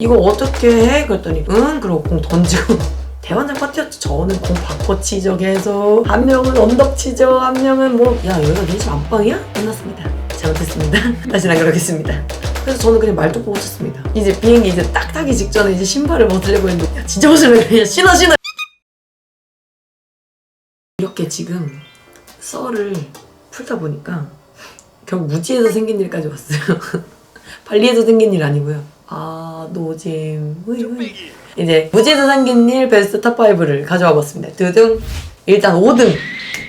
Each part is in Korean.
이거 어떻게 해? 그랬더니 응 그러고 공 던지고. 대환장 파티였죠 저는 공 바꿔 계속. 한 명은 언덕 치죠. 한 명은 뭐야 여기가 네집 안방이야? 끝났습니다. 잘못했습니다. 다시는 안 그러겠습니다. 그래서 저는 그냥 말도 보고 쳤습니다. 이제 비행기 이제 딱 타기 직전에 이제 신발을 벗으려고 했는데 야 진짜 벗으려고 그냥 신어 신어. 이렇게 지금 썰을 풀다 보니까 결국 무지에서 생긴 일까지 왔어요. 발리에서 생긴 일 아니고요 아 노잼 후이 후이 이제 무지에서 생긴 일 베스트 탑5를 가져와 봤습니다. 드등 일단 5등.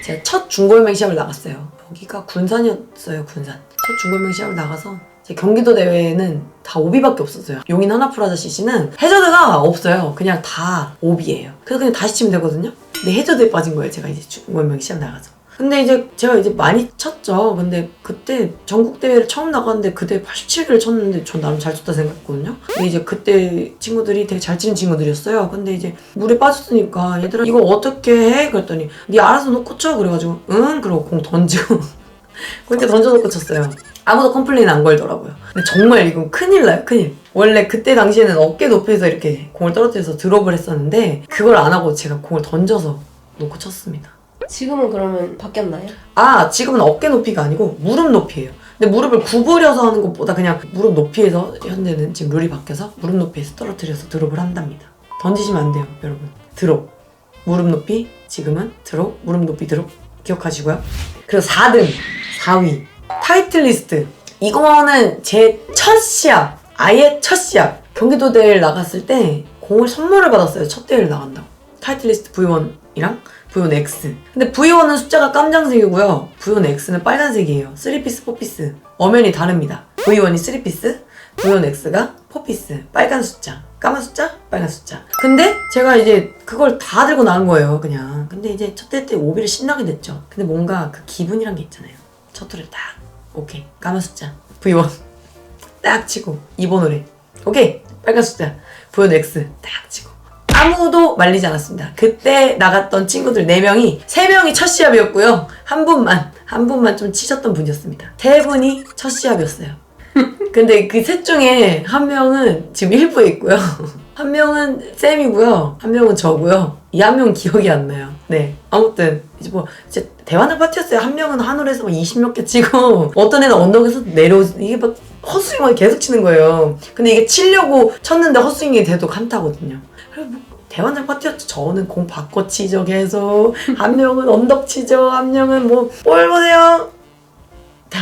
제가 첫 중고연맹 시합을 나갔어요. 거기가 군산이었어요 군산. 첫 중고연맹 시합을 나가서 제 경기도 대회는 다 오비밖에 없었어요. 용인 하나프라자 CC는 해저드가 없어요. 그냥 다 오비예요. 그래서 그냥 다시 치면 되거든요. 근데 해저드에 빠진 거예요 제가 이제 중고연맹 시합 나가서 근데 이제 제가 이제 많이 쳤죠. 근데 그때 전국 대회를 처음 나갔는데 그때 87개를 쳤는데 전 나름 잘 쳤다 생각했거든요. 근데 이제 그때 친구들이 되게 잘 치는 친구들이었어요. 근데 이제 물에 빠졌으니까 얘들아 이거 어떻게 해? 그랬더니 네 알아서 놓고 쳐. 그래가지고 응 그러고 공 던지고 그렇게 던져놓고 쳤어요. 아무도 컴플레인 안 걸더라고요. 근데 정말 이건 큰일 나요, 큰일. 원래 그때 당시에는 어깨 높이에서 이렇게 공을 떨어뜨려서 드롭을 했었는데 그걸 안 하고 제가 공을 던져서 놓고 쳤습니다. 지금은 그러면 바뀌었나요? 아 지금은 어깨 높이가 아니고 무릎 높이에요. 근데 무릎을 구부려서 하는 것보다 그냥 무릎 높이에서 현재는 지금 룰이 바뀌어서 무릎 높이에서 떨어뜨려서 드롭을 한답니다. 던지시면 안 돼요, 여러분. 드롭. 무릎 높이, 지금은 드롭, 무릎 높이 드롭. 기억하시고요. 그리고 4등, 4위. 타이틀 리스트. 이거는 제 첫 시합, 아예 첫 시합. 경기도 대회를 나갔을 때 공을 선물을 받았어요. 첫 대회를 나간다고. 타이틀 리스트 V1이랑 V1 X. 근데 V1은 숫자가 깜장색이고요. V1 X는 빨간색이에요. 3피스, 4피스. 엄연히 다릅니다. V1이 3피스, V1 X가 4피스. 빨간 숫자. 까만 숫자, 빨간 숫자. 근데 제가 이제 그걸 다 들고 나간 거예요, 그냥. 근데 이제 첫 대 때 오비를 신나게 됐죠. 근데 뭔가 그 기분이란 게 있잖아요. 첫 홀에 딱, 오케이. 까만 숫자. V1. 딱 치고. 2번 홀에. 오케이. 빨간 숫자. V1 X. 딱 치고. 아무도 말리지 않았습니다. 그때 나갔던 친구들 4명이 3명이 첫 시합이었고요. 한 분만 한 분만 좀 치셨던 분이었습니다. 세 분이 첫 시합이었어요. 근데 그 셋 중에 한 명은 지금 1부에 있고요. 한 명은 쌤이고요. 한 명은 저고요. 이 한 명은 기억이 안 나요. 네. 아무튼 이제 뭐 이제 대화는 파티였어요. 한 명은 한올에서 뭐 20몇 개 치고 어떤 애는 언덕에서 내려 이게 막 헛스윙을 계속 치는 거예요. 근데 이게 치려고 쳤는데 헛스윙이 돼도 칸타거든요. 뭐 대환장 파티였죠. 저는 공 바꿔 치죠 계속. 한 명은 언덕 치죠. 한 명은 뭐볼 보세요. 탕.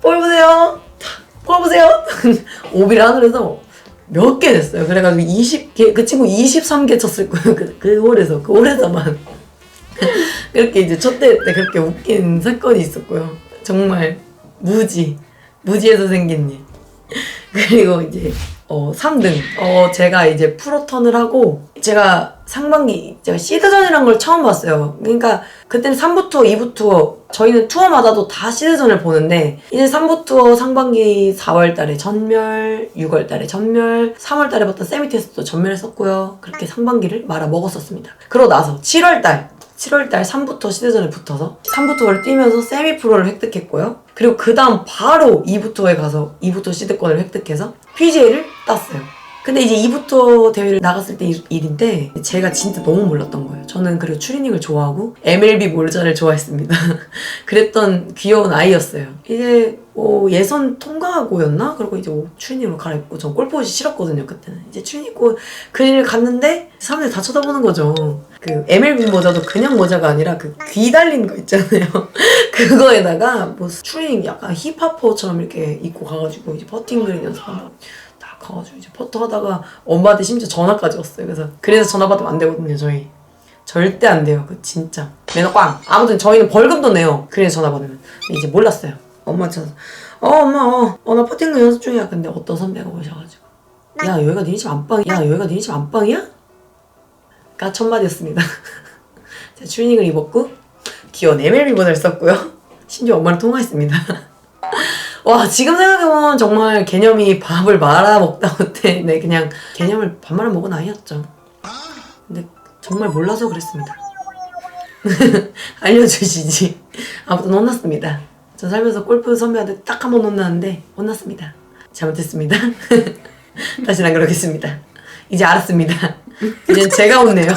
볼 보세요. 탕. 볼 보세요. 오비를 하늘에서 몇 개 됐어요. 그래가지고 20개, 그 친구 23개 쳤을 거예요. 그, 그 홀에서, 그 홀에서만. 그렇게 이제 첫 대회 때 그렇게 웃긴 사건이 있었고요. 정말 무지, 무지에서 생긴 일. 그리고 이제 어 3등. 어 제가 이제 프로턴을 하고 제가 상반기 제가 시드전이란 걸 처음 봤어요. 그러니까 그때는 3부 투어, 2부 투어 저희는 투어마다도 다 시드전을 보는데 이제 3부 투어 상반기 4월 달에 전멸, 6월 달에 전멸, 3월 달에 봤던 세미 테스트도 전멸했었고요. 그렇게 상반기를 말아 먹었었습니다. 그러고 나서 7월 달 7월달 3부터 시드전에 붙어서 3부터를 뛰면서 세미 프로를 획득했고요. 그리고 그 다음 바로 2부터에 가서 2부터 시드권을 획득해서 PGA를 땄어요. 근데 이제 2부터 대회를 나갔을 때 일- 일인데 제가 진짜 너무 몰랐던 거예요. 저는 그리고 추리닝을 좋아하고 MLB 몰자를 좋아했습니다. 그랬던 귀여운 아이였어요. 이제 뭐 예선 통과하고였나? 그리고 이제 옷 추리닝으로 갈아입고 전 골프 옷이 싫었거든요 그때는. 이제 추리닝 입고 그린을 갔는데 사람들이 다 쳐다보는 거죠. 그 MLB 모자도 그냥 모자가 아니라 그 귀 달린 거 있잖아요. 그거에다가 뭐 추리닝 약간 힙합퍼처럼 이렇게 입고 가가지고 이제 퍼팅 그린 연습한다고 딱 가가지고 이제 퍼터 하다가 엄마한테 심지어 전화까지 왔어요. 그래서 그래서 전화 받으면 안 되거든요 저희. 절대 안 돼요. 그 진짜 매너 꽝. 아무튼 저희는 벌금도 내요. 그래서 전화 받으면 이제 몰랐어요. 엄마 찾아서 어 엄마 어나 퍼팅 연습 중이야. 근데 어떤 선배가 오셔가지고 야 여기가 니네 집 안방이야. 야 여기가 니네 집 안방이야? 가 첫 마디였습니다. 제가 추리닝을 입었고 귀여운 MLB 모자를 썼고요. 심지어 엄마랑 통화했습니다. 와 지금 생각해보면 정말 개념이 밥을 말아 먹다 못해 네 그냥 개념을 밥 말아 먹은 아이였죠. 근데 정말 몰라서 그랬습니다. 알려주시지. 아무튼 혼났습니다. 전 살면서 골프 선배한테 딱 한 번 혼났는데 혼났습니다. 잘못했습니다. 다시는 안 그러겠습니다. 이제 알았습니다. 이제 제가 혼내요.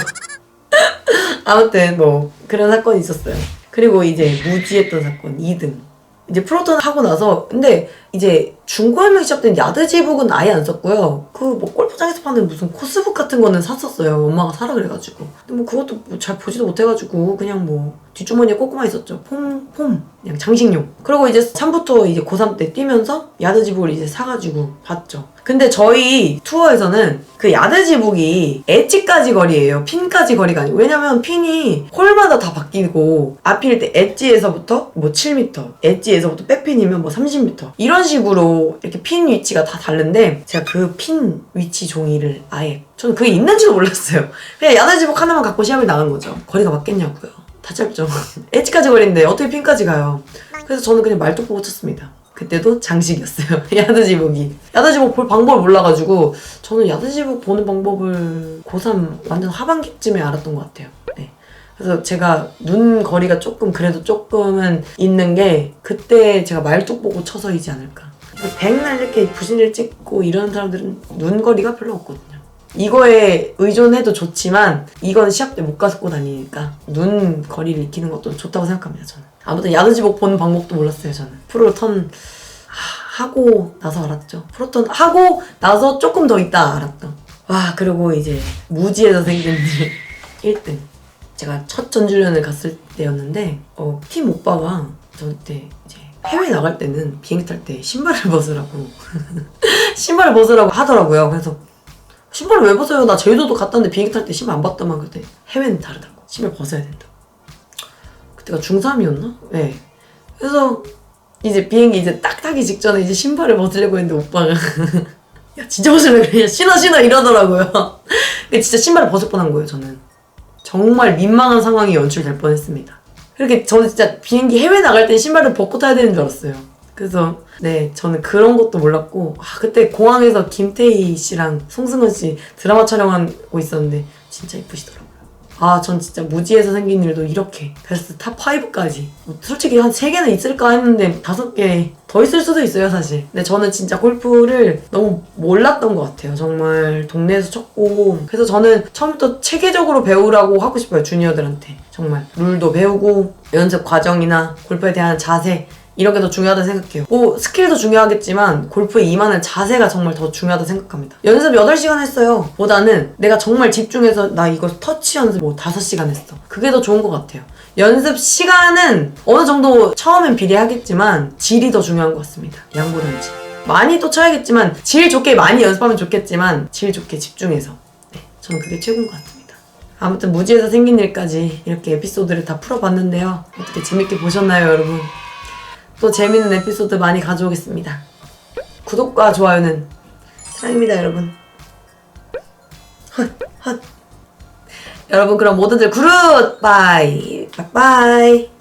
아무튼 뭐 그런 사건이 있었어요. 그리고 이제 무지했던 사건 2등. 이제 프로턴 하고 나서 근데 이제 중고할매 시작된 야드지북은 아예 안 썼고요. 그 뭐 골프장에서 파는 무슨 코스북 같은 거는 샀었어요. 엄마가 사라 그래가지고. 근데 뭐 그것도 뭐 잘 보지도 못해가지고 그냥 뭐 뒷주머니에 꽂고만 있었죠. 폼, 폼. 그냥 장식용. 그리고 이제 3부터 이제 고3 때 뛰면서 야드지북을 이제 사가지고 봤죠. 근데 저희 투어에서는 그 야드지북이 엣지까지 거리예요. 핀까지 거리가 아니고. 왜냐면 핀이 홀마다 다 바뀌고 앞일 때 엣지에서부터 뭐 7m, 엣지에서부터 백핀이면 뭐 30m. 이런 식으로 이렇게 핀 위치가 다 다른데 제가 그 핀 위치 종이를 아예 저는 그게 있는지도 몰랐어요. 그냥 야드지북 하나만 갖고 시합을 나간 거죠. 거리가 맞겠냐고요. 다 짧죠. 엣지까지 거리인데 어떻게 핀까지 가요. 그래서 저는 그냥 말뚝 보고 쳤습니다. 그때도 장식이었어요. 야드지북이. 야드지북 볼 방법을 몰라가지고 저는 야드지북 보는 방법을 고3 완전 하반기쯤에 알았던 것 같아요. 네. 그래서 제가 눈 거리가 조금 그래도 조금은 있는 게 그때 제가 말뚝 보고 쳐서이지 않을까. 백날 이렇게 부신을 찍고 이런 사람들은 눈 거리가 별로 없거든요. 이거에 의존해도 좋지만 이건 시합 때못 가서 다니니까 눈 거리를 익히는 것도 좋다고 생각합니다 저는. 아무튼 야드지복 보는 방법도 몰랐어요 저는. 프로 턴 하- 하고 나서 알았죠. 프로 턴 하고 나서 조금 더 있다 알았던. 와 그리고 이제 무지에서 생긴 일 1등. 제가 첫 전주련을 갔을 때였는데 어, 팀 오빠가 저한테 이제 해외 나갈 때는 비행기 탈 때 신발을 벗으라고 신발을 벗으라고 하더라고요. 그래서 신발을 왜 벗어요? 나 제주도도 갔다 왔는데 비행기 탈 때 신발 안 벗다만 그때. 해외는 다르다고. 신발 벗어야 된다 그때가 중3이었나? 네 그래서 이제 비행기 이제 딱 타기 직전에 이제 신발을 벗으려고 했는데 오빠가. 야 진짜 벗으려고 야, 신어 신어 이러더라고요. 근데 진짜 신발을 벗을 뻔한 거예요 저는. 정말 민망한 상황이 연출될 뻔했습니다. 그렇게 저는 진짜 비행기 해외 나갈 때 신발을 벗고 타야 되는 줄 알았어요 그래서 네 저는 그런 것도 몰랐고 아, 그때 공항에서 김태희 씨랑 송승헌 씨 드라마 촬영하고 있었는데 진짜 이쁘시더라고요. 아 전 진짜 무지에서 생긴 일도 이렇게 베스트 탑 5까지. 솔직히 한 3개는 있을까 했는데 5개 더 있을 수도 있어요 사실. 근데 저는 진짜 골프를 너무 몰랐던 것 같아요. 정말 동네에서 쳤고. 그래서 저는 처음부터 체계적으로 배우라고 하고 싶어요 주니어들한테. 정말 룰도 배우고 연습 과정이나 골프에 대한 자세 이런 게 더 중요하다 생각해요. 뭐 스킬도 중요하겠지만 골프에 임하는 자세가 정말 더 중요하다 생각합니다. 연습 8시간 했어요. 보다는 내가 정말 집중해서 나 이거 터치 연습 뭐 5시간 했어. 그게 더 좋은 것 같아요. 연습 시간은 어느 정도 처음엔 비례하겠지만 질이 더 중요한 것 같습니다. 양보는 질. 많이 또 쳐야겠지만 질 좋게 많이 연습하면 좋겠지만 질 좋게 집중해서 네, 저는 그게 최고인 것 같습니다. 아무튼 무지에서 생긴 일까지 이렇게 에피소드를 다 풀어봤는데요. 어떻게 재밌게 보셨나요, 여러분? 또 재밌는 에피소드 많이 가져오겠습니다. 구독과 좋아요는 사랑입니다, 여러분. 헛, 헛. 여러분, 그럼 모두들 구루! 바이! 바이바이!